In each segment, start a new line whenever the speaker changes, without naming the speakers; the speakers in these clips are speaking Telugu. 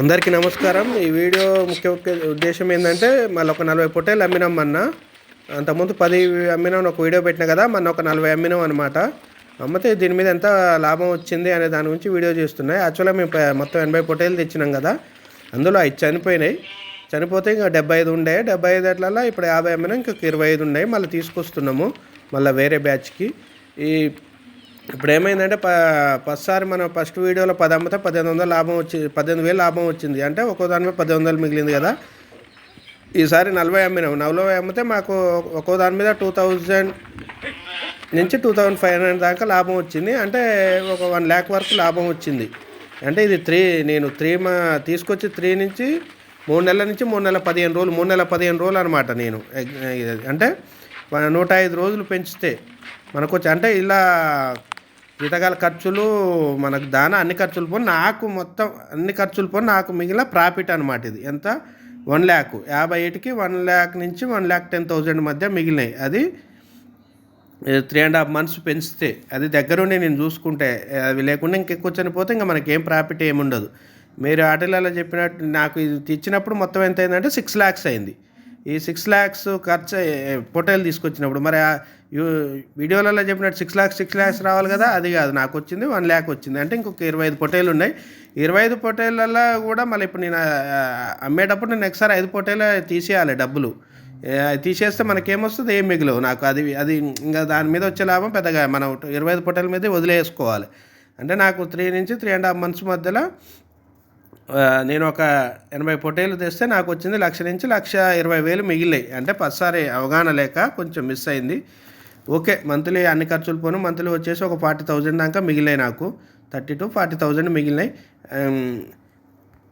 అందరికీ నమస్కారం. ఈ వీడియో ముఖ్య ముఖ్య ఉద్దేశం ఏంటంటే మళ్ళీ ఒక నలభై పొట్టేలు అమ్మినాం మొన్న అంతకుముందు పది అమ్మినాం ఒక వీడియో పెట్టిన కదా మొన్న ఒక నలభై అమ్మినాం అనమాట అమ్మితే దీని మీద ఎంత లాభం వచ్చింది అనే దాని గురించి వీడియో చేస్తున్నాయి. యాక్చువల్గా మేము మొత్తం ఎనభై పొట్టేలు తెచ్చినాం కదా అందులో అవి చనిపోయినాయి. చనిపోతే ఇంకా డెబ్బై ఐదు ఉండే. డెబ్బై ఐదు అట్లలో ఇప్పుడు యాభై అమ్మినా ఇంకొక ఇరవై ఐదు ఉన్నాయి మళ్ళీ తీసుకొస్తున్నాము మళ్ళీ వేరే బ్యాచ్కి. ఈ ఇప్పుడు ఏమైందంటే ప ఫస్ట్సారి మనం ఫస్ట్ వీడియోలో పది అమ్మితే పదిహేను వందలు లాభం వచ్చి పద్దెనిమిది వేలు లాభం వచ్చింది. అంటే ఒక్కో దాని మీద పద్దెనిమిది వందలు మిగిలింది కదా. ఈసారి నలభై అమ్మినాం. నలభై అమ్మితే మాకు ఒక్కో దాని మీద టూ థౌజండ్ నుంచి టూ థౌజండ్ ఫైవ్ హండ్రెడ్ దాకా లాభం వచ్చింది. అంటే ఒక వన్ ల్యాక్ వరకు లాభం వచ్చింది. అంటే ఇది త్రీ నేను త్రీ మా తీసుకొచ్చి త్రీ నుంచి మూడు నెలల నుంచి మూడు నెలల పదిహేను రోజులు మూడు నెలల పదిహేను రోజులు అనమాట నేను. అంటే నూట ఐదు రోజులు పెంచితే మనకు అంటే ఇలా జీతకాల ఖర్చులు మనకు దాన అన్ని ఖర్చులు పోయి నాకు మొత్తం అన్ని ఖర్చులు పోయి నాకు మిగిలిన ప్రాఫిట్ అనమాట ఇది. ఎంత? వన్ ల్యాక్. యాభై ఏటికి వన్ ల్యాక్ నుంచి వన్ ల్యాక్ టెన్ థౌజండ్ మధ్య మిగిలినాయి. అది త్రీ అండ్ హాఫ్ మంత్స్ పెంచితే అది దగ్గరుండి నేను చూసుకుంటే అవి లేకుండా ఇంకెక్కువ చనిపోతే ఇంకా మనకి ఏం ప్రాఫిట్ ఏముండదు. మీరు ఆటలలో చెప్పినట్టు నాకు ఇది ఇచ్చినప్పుడు మొత్తం ఎంత అయిందంటే సిక్స్ ల్యాక్స్ అయింది. ఈ సిక్స్ ల్యాక్స్ ఖర్చు ఏ- తీసుకొచ్చినప్పుడు మరి వీడియోలలో చెప్పినట్టు సిక్స్ ల్యాక్స్ సిక్స్ ల్యాక్స్ రావాలి కదా అది కాదు. నాకు వచ్చింది వన్ ల్యాక్ వచ్చింది. అంటే ఇంకొక ఇరవై ఐదు పొటైలు ఉన్నాయి. ఇరవై ఐదు పొటైలలో కూడా మళ్ళీ ఇప్పుడు నేను అమ్మేటప్పుడు నేను నెక్స్ట్ ఐదు పొటైలు తీసేయాలి డబ్బులు. తీసేస్తే మనకేమొస్తుంది? ఏం మిగిలవు. నాకు అది అది ఇంకా దాని మీద వచ్చే లాభం పెద్దగా మనం ఇరవై ఐదు పొటైల మీద వదిలేసుకోవాలి. అంటే నాకు త్రీ నుంచి త్రీ అండ్ హాఫ్ మంత్స్ మధ్యలో నేను ఒక ఎనభై పొటేలు తెస్తే నాకు వచ్చింది లక్ష నుంచి లక్ష ఇరవై వేలు మిగిలాయి అంటే పదిసారి అవగాహన లేక కొంచెం మిస్ అయింది. ఓకే మంత్లీ అన్ని ఖర్చులు పోను. మంత్లీ వచ్చేసి ఒక ఫార్టీ థౌజండ్ దాకా మిగిలాయి నాకు. థర్టీ టు ఫార్టీ థౌజండ్ మిగిలినాయి.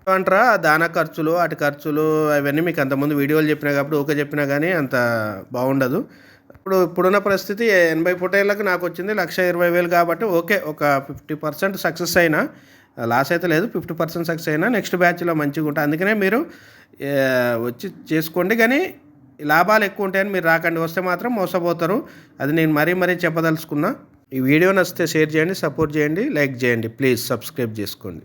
అంటారా దానా ఖర్చులు అటు ఖర్చులు అవన్నీ మీకు అంతకుముందు వీడియోలు చెప్పినా కాబట్టి ఓకే చెప్పినా కానీ అంత బాగుండదు. ఇప్పుడు ఇప్పుడున్న పరిస్థితి ఎనభై పొట్టేళ్ళకి నాకు వచ్చింది లక్ష ఇరవై వేలు కాబట్టి ఓకే ఒక ఫిఫ్టీ పర్సెంట్ సక్సెస్ అయినా లాస్ అయితే లేదు ఫిఫ్టీ పర్సెంట్ సక్సెస్ అయినా నెక్స్ట్ బ్యాచ్లో మంచిగా ఉంటుంది అందుకనే మీరు వచ్చి చేసుకోండి. కానీ లాభాలు ఎక్కువ ఉంటాయని మీరు రాకండి. వస్తే మాత్రం మోసపోతారు. అది నేను మరీ మరీ చెప్పదలుచుకున్నా. ఈ వీడియో నచ్చితే షేర్ చేయండి సపోర్ట్ చేయండి లైక్ చేయండి. ప్లీజ్ సబ్స్క్రైబ్ చేసుకోండి.